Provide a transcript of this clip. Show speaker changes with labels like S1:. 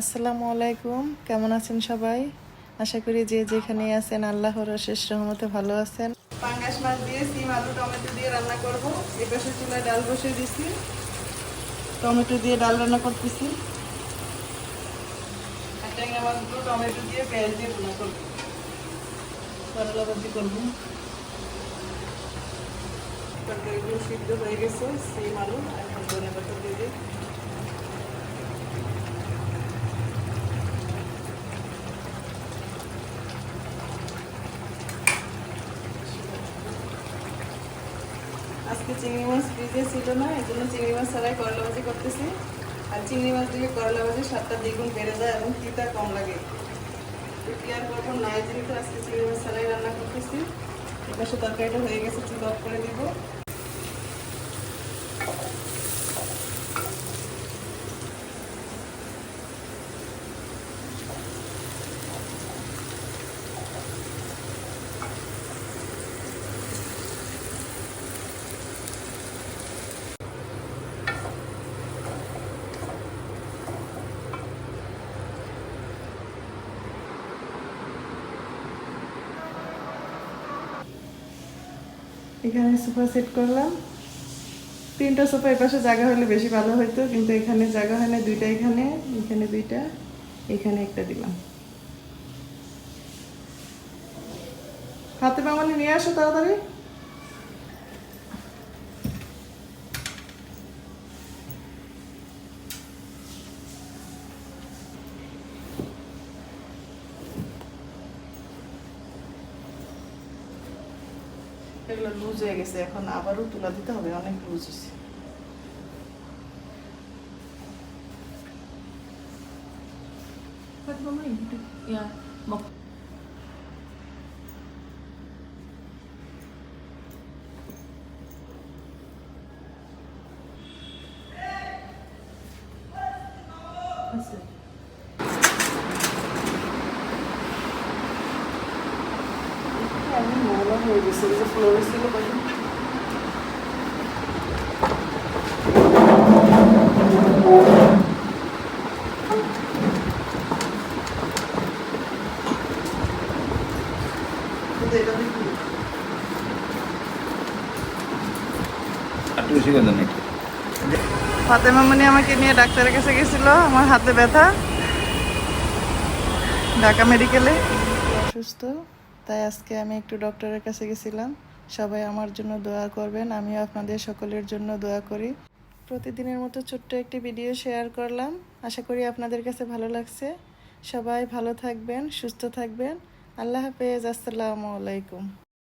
S1: আসসালামু আলাইকুম। কেমন আছেন সবাই? আশা করি যে যেখানে আছেন, আল্লাহর শেষ রহমতে ভালো আছেন। পাঙ্গাস মাছ দিয়ে সিম, আলু, টমেটো দিয়ে রান্না করব। এই পাশে চুলায় ডাল বসিয়ে দিছি। টমেটো দিয়ে ডাল রান্না করতেছি। টমেটো দিয়ে পেঁয়াজ দিয়ে রান্না করব। করব। সিদ্ধ হয়ে গেছে, সিম, আলু এখন ধনে পাতা দিয়ে আজকে চিংড়ি মাছ ফ্রিজে ছিল না, এই জন্য চিংড়ি মাছ ছাড়াই করলা ভাজি করতেছি। আর চিংড়ি মাছ দিয়ে করলা ভাজি স্বাদটা দ্বিগুণ বেড়ে যায় এবং তিতা কম লাগে। তো আর করব? নাই যেহেতু আজকে চিংড়ি মাছ ছাড়াই রান্না করতেছি। এপাশে তরকারিটা হয়ে গেছে, চুল অফ করে দিব। এখানে সোফা সেট করলাম। তিনটা সোফা এপাশে জায়গা হলে বেশি ভালো হতো কিন্তু এখানে জায়গা হয় না, দুইটা এখানে এখানে দুইটা, এখানে একটা দিলাম। হাতে বাঙালি নিয়ে আসো তাড়াতাড়ি। এগুলো লুজ হয়ে গেছে এখন আবারও তুলা দিতে হবে অনেক লুজ হয়েছে
S2: Pwede ba
S1: হয়ে গেছে যে ফ্লোরে ছিল কখন
S3: একটু বেশি করে দেন একটু
S1: ফাতেমা মনি আমাকে নিয়ে ডাক্তারের কাছে গেছিল আমার হাতে ব্যথা। ঢাকা মেডিকেলে অসুস্থ? তাই আজকে আমি একটু ডক্টরের কাছে গেছিলাম। সবাই আমার জন্য দোয়া করবেন, আমিও আপনাদের সকলের জন্য দোয়া করি। প্রতিদিনের মতো ছোট্ট একটি ভিডিও শেয়ার করলাম। আশা করি আপনাদের কাছে ভালো লাগছে। সবাই ভালো থাকবেন, সুস্থ থাকবেন। আল্লাহ হাফেজ, আসসালামু আলাইকুম।